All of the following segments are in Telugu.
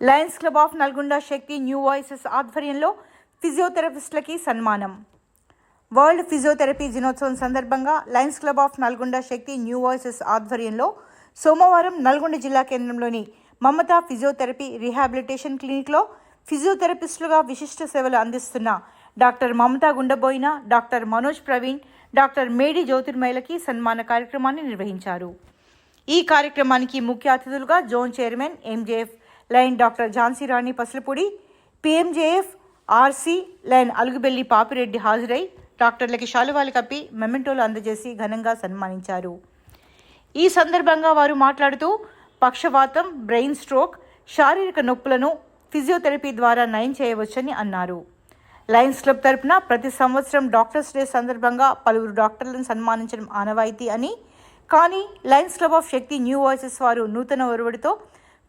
Lions club of Nalgonda Shakti new voices ఆధ్వర్యంలో ఫిజియోథెరపిస్టులకి సన్మానం. వరల్డ్ ఫిజియోథెరపీ దినోత్సవం సందర్భంగా lions club of Nalgonda Shakti new voices ఆధ్వర్యంలో సోమవారం నల్గొండ జిల్లా కేంద్రంలోని మమతా ఫిజియోథెరపీ రీహాబిలిటేషన్ క్లినిక్లో ఫిజియోథెరపిస్టులుగా విశిష్ట సేవలు అందిస్తున్న doctor Mamata Gundaboina doctor Manoj Praveen doctor Medi జ్యోతిర్మయలకి సన్మాన కార్యక్రమాన్ని నిర్వహించారు. ఈ కార్యక్రమానికి ముఖ్య అతిథులుగా zone chairman MJF lion doctor Jhansi Rani Pasalapudi PMJF RC lion Alugubelli Papireddy హాజరై డాక్టర్లకి శాలువాలు కప్పి మెమెంటోలు అందజేసి ఘనంగా సన్మానించారు. ఈ సందర్భంగా వారు మాట్లాడుతూ పక్షవాతం బ్రెయిన్ స్ట్రోక్ శారీరక నొప్పులను ఫిజియోథెరపీ ద్వారా నయం చేయవచ్చని అన్నారు. లయన్స్ క్లబ్ తరపున ప్రతి సంవత్సరం డాక్టర్స్ డే సందర్భంగా పలువురు డాక్టర్లను సన్మానించడం ఆనవాయితీ అని కానీ lions club of Shakti new voices వారు నూతన ఒరవడితో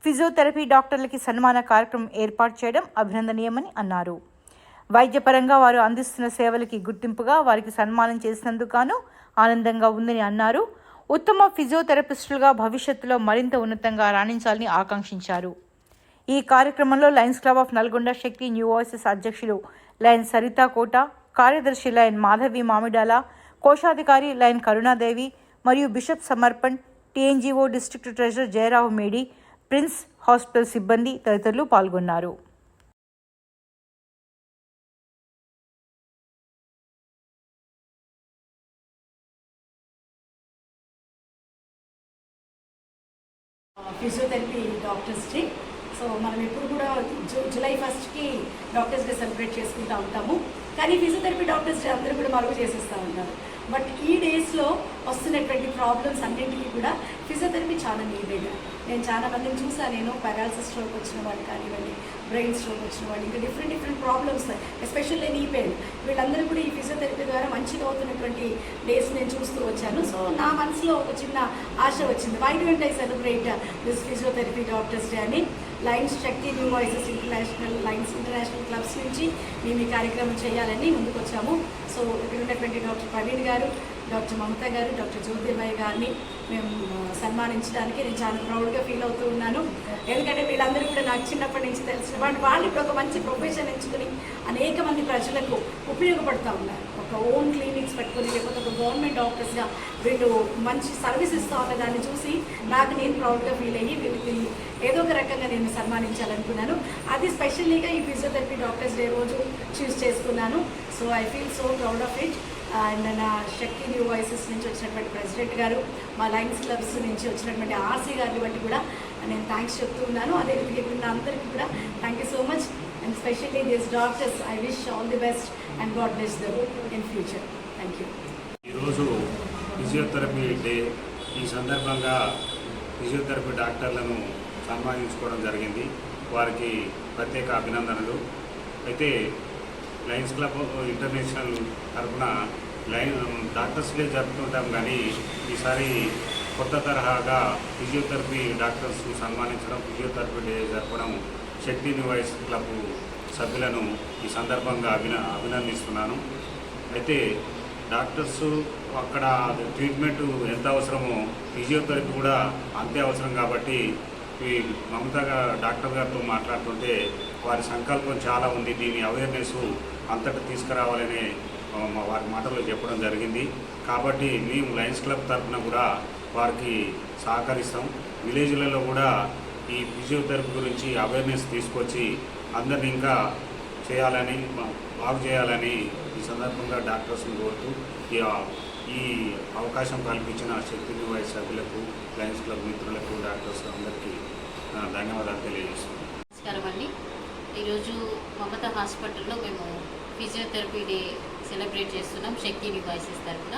ఫిజియోథెరపీ డాక్టర్లకి సన్మాన కార్యక్రమం ఏర్పాటు చేయడం అభినందనీయమని అన్నారు. వైద్యపరంగా వారు అందిస్తున్న సేవలకి గుర్తింపుగా వారికి సన్మానం చేసినందుకు గాను ఆనందంగా ఉందని అన్నారు. ఉత్తమ ఫిజియోథెరపిస్టులుగా భవిష్యత్తులో మరింత ఉన్నతంగా రాణించాలని ఆకాంక్షించారు. ఈ కార్యక్రమంలో lions club of Nalgonda Shakti new voices అధ్యక్షులు లయన్ సరితా కోట కార్యదర్శి లయన్ మాధవి మామిడాల కోశాధికారి లయన్ కరుణాదేవి మరియు bishop Samarpan TNGO district treasurer Jayarao Medi prince hospital సిబ్బంది తదితరులు పాల్గొన్నారు. ఫిజియోథెరపీ డాక్టర్స్ డే సో మనం ఎప్పుడు కూడా జూ జూలై ఫస్ట్కి డాక్టర్స్ డే సెలబ్రేట్ చేసుకుంటూ ఉంటాము. కానీ ఫిజియోథెరపీ డాక్టర్స్ డే అందరూ కూడా మరుగు చేసేస్తూ ఉంటారు. బట్ ఈ డేస్లో వస్తున్నటువంటి ప్రాబ్లమ్స్ అన్నింటికీ కూడా ఫిజియోథెరపీ చాలా నీడెడ్ నేను చాలా మందిని చూసాను నేను పారాలసిస్ స్ట్రోక్ వచ్చిన వాళ్ళు కానివ్వండి బ్రెయిన్ స్ట్రోక్ వచ్చిన వాళ్ళు ఇంకా different different problems especially knee pain వీళ్ళందరూ కూడా ఈ ఫిజియోథెరపీ ద్వారా మంచిగా అవుతున్నటువంటి డేస్ నేను చూస్తూ వచ్చాను. సో నా మనసులో ఒక చిన్న ఆశ వచ్చింది. Why don't I celebrate this physiotherapy doctors day అని lions Shakti new voices international lions international clubs నుంచి మేము ఈ కార్యక్రమం చేయాలని ముందుకు వచ్చాము సో ఇక్కడ ఉన్నటువంటి డాక్టర్ ప్రవీణ్ గారు డాక్టర్ మమత గారు డాక్టర్ జ్యోతిర్మయ్య గారిని మేము సన్మానించడానికి నేను చాలా ప్రౌడ్గా ఫీల్ అవుతూ ఉన్నాను. ఎందుకంటే వీళ్ళందరూ కూడా నాకు చిన్నప్పటి నుంచి తెలిసిన వాళ్ళు. వాళ్ళు ఇప్పుడు ఒక మంచి ప్రొఫెషన్ ఎంచుకుని అనేక మంది ప్రజలకు ఉపయోగపడుతూ ఉన్నారు. ఒక ఓన్ క్లినిక్స్ పెట్టుకొని లేకపోతే ఒక గవర్నమెంట్ డాక్టర్స్గా వీళ్ళు మంచి సర్వీస్ ఇస్తూ ఉన్న దాన్ని చూసి నాకు నేను ప్రౌడ్గా ఫీల్ అయ్యి వీళ్ళకి ఏదో ఒక రకంగా నేను సన్మానించాలనుకున్నాను. అది స్పెషల్లీగా ఈ ఫిజియోథెరపీ డాక్టర్స్ డే రోజు చూస్ చేసుకున్నాను. So I feel so proud of it and నా శక్తి న్యూ వాయిసెస్ నుంచి వచ్చినటువంటి ప్రెసిడెంట్ గారు మా లైన్స్ క్లబ్స్ నుంచి వచ్చినటువంటి ఆర్సీ గారిని బట్టి కూడా నేను థ్యాంక్స్ చెప్తూ ఉన్నాను. అదేవిధంగా ఇక్కడ అందరికీ కూడా thank you so much and specially this doctors I wish all the best and God bless them in future thank you ఈరోజు ఫిజియోథెరపీ డే. ఈ సందర్భంగా ఫిజియోథెరపీ డాక్టర్లను సన్మానించుకోవడం జరిగింది. వారికి ప్రత్యేక అభినందనలు. అయితే లయన్స్ క్లబ్ ఇంటర్నేషనల్ తరఫున లైన్ డాక్టర్స్ డే జరుపుకుంటాం కానీ ఈసారి కొత్త తరహాగా ఫిజియోథెరపీ డాక్టర్స్ సన్మానించడం ఫిజియోథెరపీ డే జరపడం శక్తి నివాయిస్ క్లబ్ సభ్యులను ఈ సందర్భంగా అభిన అభినందిస్తున్నాను. అయితే డాక్టర్స్ అక్కడ ట్రీట్మెంట్ ఎంత అవసరమో ఫిజియోథెరపీ కూడా అంతే అవసరం కాబట్టి ఈ మమతా డాక్టర్ గారితో మాట్లాడుతుంటే వారి సంకల్పం చాలా ఉంది. దీని అవేర్నెస్ అంతటా తీసుకురావాలనే వారి మాటల్లో చెప్పడం జరిగింది. కాబట్టి మేము లయన్స్ క్లబ్ తరఫున కూడా వారికి సహకరిస్తాం. విలేజ్లలో కూడా ఈ ఫిజియోథెరపీ గురించి అవేర్నెస్ తీసుకొచ్చి అందరిని ఇంకా చేయాలని బాగు చేయాలని ఈ సందర్భంగా డాక్టర్స్ని కోరుతూ ఈ ఈ అవకాశం కల్పించిన శక్తి నివాయి సభ్యులకు లయన్స్ క్లబ్ మిత్రులకు డాక్టర్స్ అందరికీ ధన్యవాదాలు తెలియజేస్తున్నాను. నమస్కారం అండి. ఈరోజు మమత హాస్పిటల్లో మేము ఫిజియోథెరపీ డే సెలబ్రేట్ చేస్తున్నాం శక్తి నివాయిసెస్ తరఫున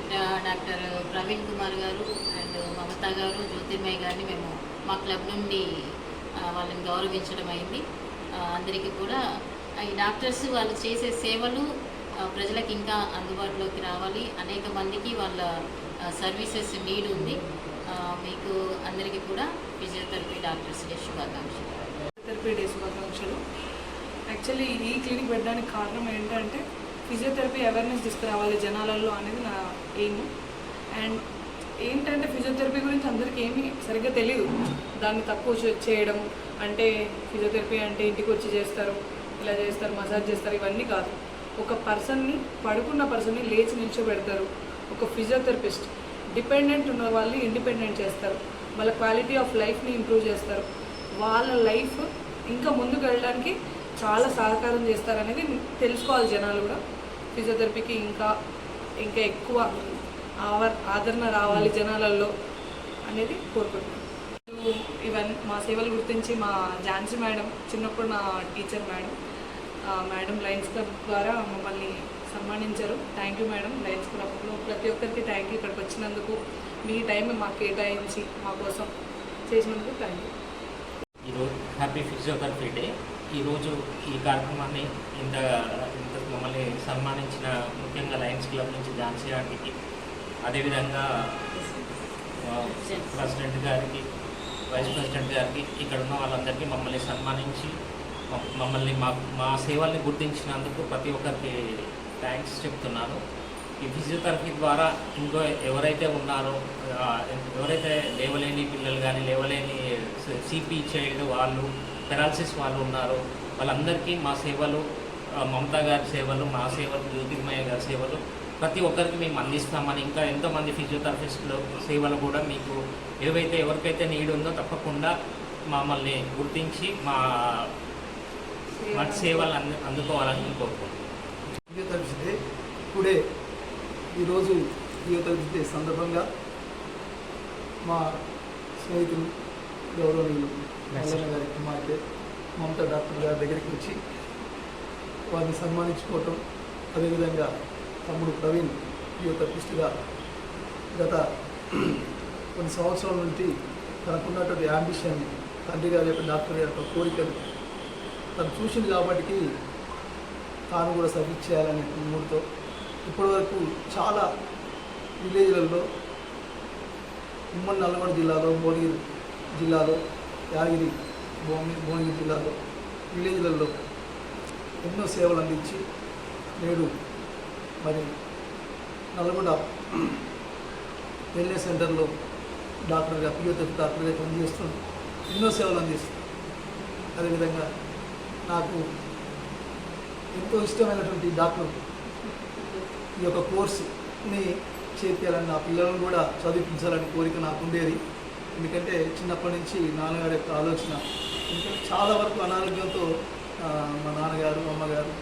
ఇక్కడ డాక్టర్ ప్రవీణ్ కుమార్ గారు అండ్ మమత గారు జ్యోతిర్మయ్య గారిని మేము మా క్లబ్ నుండి వాళ్ళని గౌరవించడం అయింది. అందరికీ కూడా ఈ డాక్టర్స్ వాళ్ళు చేసే సేవలు ప్రజలకు ఇంకా అందుబాటులోకి రావాలి. అనేక మందికి వాళ్ళ సర్వీసెస్ నీడ్ ఉంది. మీకు అందరికీ కూడా ఫిజియోథెరపీ డాక్టర్స్ డే శుభాకాంక్షలు. ఫిజియోథెరపీ డే శుభాకాంక్షలు. యాక్చువల్లీ ఈ క్లినిక్ పెట్టడానికి కారణం ఏంటంటే ఫిజియోథెరపీ అవేర్నెస్ తీసుకురావాలి జనాలలో అనేది నా ఎయిమ్. అండ్ ఏంటంటే ఫిజియోథెరపీ గురించి అందరికీ ఏమీ సరిగ్గా తెలియదు దాన్ని తక్కువ చేయడం అంటే ఫిజియోథెరపీ అంటే ఇంటికి వచ్చి చేస్తారు ఇలా చేస్తారు మసాజ్ చేస్తారు ఇవన్నీ కాదు. ఒక పర్సన్ని పడుకున్న పర్సన్ని లేచి నిల్చోబెడతారు ఒక ఫిజియోథెరపిస్ట్. డిపెండెంట్ ఉన్న వాళ్ళని ఇండిపెండెంట్ చేస్తారు. వాళ్ళ క్వాలిటీ ఆఫ్ లైఫ్ని ఇంప్రూవ్ చేస్తారు. వాళ్ళ లైఫ్ ఇంకా ముందుకు వెళ్ళడానికి చాలా సహకారం చేస్తారనేది తెలుసుకోవాలి జనాలు కూడా. ఫిజియోథెరపీకి ఇంకా ఇంకా ఎక్కువ ఆదరణ రావాలి జనాలలో అనేది కోరుకుంటున్నాను. ఇవన్నీ మా సేవలు గుర్తించి మా ఝాన్సీ మేడం చిన్నప్పుడు నా teacher madam. Madam lions club ద్వారా మమ్మల్ని సన్మానించారు. థ్యాంక్ యూ మేడం లయన్స్ క్లబ్లో ప్రతి ఒక్కరికి థ్యాంక్ యూ. ఇక్కడికి వచ్చినందుకు మీ టైం మాకు కేటాయించి మా కోసం చేసినందుకు థ్యాంక్ యూ. ఈరోజు హ్యాపీ ఫిజియోథెరపీ డే. ఈరోజు ఈ కార్యక్రమాన్ని ఇంత ఇంత మమ్మల్ని సన్మానించిన ముఖ్యంగా లయన్స్ క్లబ్ నుంచి ఝాన్సీ ఆంటీకి అదేవిధంగా ప్రెసిడెంట్ గారికి వైస్ ప్రెసిడెంట్ గారికి ఇక్కడ ఉన్న వాళ్ళందరికీ మమ్మల్ని సన్మానించి మమ్మల్ని మా మా సేవల్ని గుర్తించినందుకు ప్రతి ఒక్కరికి థ్యాంక్స్ చెప్తున్నాను. ఈ ఫిజియోథెరపీ ద్వారా ఇంకో ఎవరైతే ఉన్నారో ఎవరైతే లేవలేని పిల్లలు కానీ లేవలేని సిపి చైల్డ్ వాళ్ళు పెరాలసిస్ వాళ్ళు ఉన్నారో వాళ్ళందరికీ మా సేవలు మమతా గారి సేవలు మా సేవలు జ్యోతిర్మయ్య గారి సేవలు ప్రతి ఒక్కరికి మేము అందిస్తామని ఇంకా ఎంతోమంది ఫిజియోథెరపిస్టులు సేవలు కూడా మీకు ఏవైతే ఎవరికైతే నీడ్ ఉందో తప్పకుండా మమ్మల్ని గుర్తించి మా మా సేవలు అందు అందుకోవాలని నేను కోరుకుంటున్నాను ఫిజియోథెరపిస్ట్ డే టుడే ఈరోజు ఫిజియోథెరపిస్ట్ డే సందర్భంగా మా స్నేహితులు గౌరవనీయులు మల్లన్న గారి కుమార్తె మమతా డాక్టర్ గారి దగ్గరికి వచ్చి వారిని సన్మానించుకోవటం అదేవిధంగా తమ్ముడు ప్రవీణ్ ఈ యొక్క ఫిజియోథెరపిస్ట్గా గత కొన్ని సంవత్సరాల నుండి తనకున్నటువంటి యాంబిషన్ తండ్రి గారి యొక్క డాక్టర్ యొక్క కోరికలు తను చూసింది కాబట్టి తాను కూడా సబ్మిట్ చేయాలనే మూడుతో ఇప్పటివరకు చాలా విలేజ్లలో ఉమ్మడి నల్గొండ జిల్లాలో భువనగిరి జిల్లాలో యాదగిరి భువనగిరి భువనగిరి జిల్లాలో విలేజ్లలో ఎన్నో సేవలు అందించి నేడు మరి నల్గొండ వెల్నెస్ సెంటర్లో డాక్టర్గా ఫిజియోథెరపీ డాక్టర్గా పనిచేస్తూ ఎన్నో సేవలు అందిస్తుంది అదేవిధంగా నాకు ఎంతో ఇష్టమైనటువంటి డాక్టర్ ఈ యొక్క కోర్సుని చేర్చాలని నా పిల్లలను కూడా చదివించాలని కోరిక నాకు ఉండేది. ఎందుకంటే చిన్నప్పటి నుంచి నాన్నగారి యొక్క ఆలోచన ఎందుకంటే చాలా వరకు అనారోగ్యంతో మా నాన్నగారు అమ్మగారు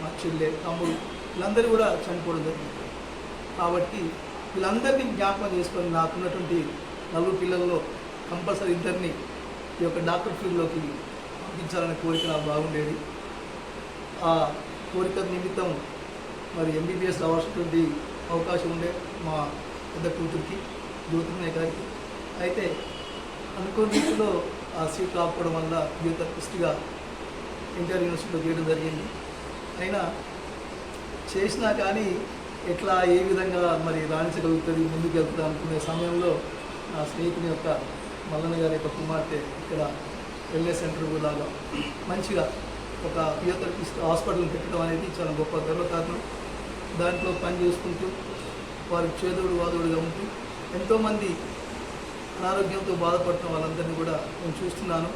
మా చెల్లె తమ్ముడు వీళ్ళందరూ కూడా చనిపోవడం జరిగింది. కాబట్టి వీళ్ళందరినీ జ్ఞాపకం చేసుకొని నాకున్నటువంటి నలుగురు పిల్లల్లో కంపల్సరీ ఇద్దరిని ఈ యొక్క డాక్టర్ ఫీల్డ్లోకి పంపించాలనే కోరిక నాకు బాగుండేది. ఆ కోరిక నిమిత్తం మరి ఎంబీబీఎస్ రావాల్సినటువంటి అవకాశం ఉండే మా పెద్ద కూతురికి జ్యోతిర్మయ్య గారికి. అయితే అనుకోని రీతిలో ఆ సీట్ రాకపోవడం వల్ల ఫిజియోథెరపిస్ట్గా ఇంటర్ యూనివర్సిటీలో చేయడం జరిగింది. అయినా చేసినా కానీ ఎట్లా ఏ విధంగా మరి రాణించగలుగుతుంది ముందుకు వెళ్తుంది అనుకునే సమయంలో నా స్నేహితుని యొక్క మల్లన్న గారి యొక్క కుమార్తె ఇక్కడ వెల్నెస్ సెంటర్ లాగా మంచిగా ఒక ఫిజియోథెరపిస్ట్ హాస్పిటల్ పెట్టడం అనేది చాలా గొప్ప గర్వకారణం. దాంట్లో పని చేసుకుంటూ వారికి చేదోడు వాదోడుగా ఉంటూ ఎంతోమంది అనారోగ్యంతో బాధపడుతున్న వాళ్ళందరినీ కూడా నేను చూస్తున్నాను.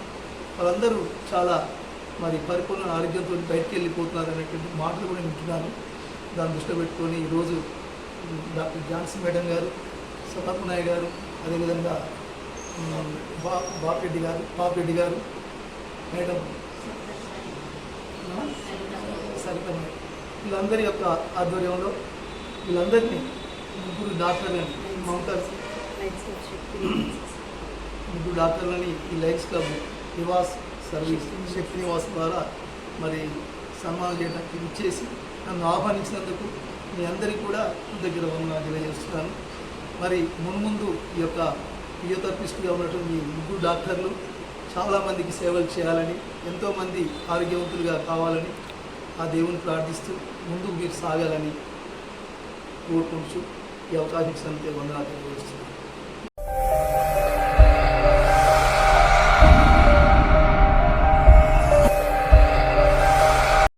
వాళ్ళందరూ చాలా మరి పరిపూర్ణ ఆరోగ్యంతో బయటికి వెళ్ళిపోతున్నారు అనేటువంటి మాటలు కూడా వింటున్నాను. దాన్ని దృష్టిలో పెట్టుకొని ఈరోజు డాక్టర్ ఝాన్సీ మేడం గారు నాయ్ గారు అదేవిధంగా బా బాపిరెడ్డి గారు బాపిరెడ్డి గారు మేడం సరిపడ వీళ్ళందరి యొక్క ఆధ్వర్యంలో వీళ్ళందరినీ ముగ్గురు డాక్టర్లని మమతా ముగ్గురు డాక్టర్లని ఈ lions club new voices service Shakti ద్వారా మరి సన్మానం చేయడానికి ఇచ్చేసి నన్ను ఆహ్వానించినందుకు మీ అందరికీ కూడా దగ్గర ఉన్న తెలియజేస్తున్నాను. మరి మున్ముందు ఈ యొక్క ఫిజియోథెరపిస్ట్గా ఉన్నటువంటి మీ ముగ్గురు డాక్టర్లు చాలామందికి సేవలు చేయాలని ఎంతోమంది ఆరోగ్యవంతులుగా కావాలని ఆ దేవుని ప్రార్థిస్తూ ముందుకు మీరు సాగాలని కోరుకుంటూ ఈ అవకాశం ఇచ్చినందుకే వందనాలు తెలియజేస్తున్నాను.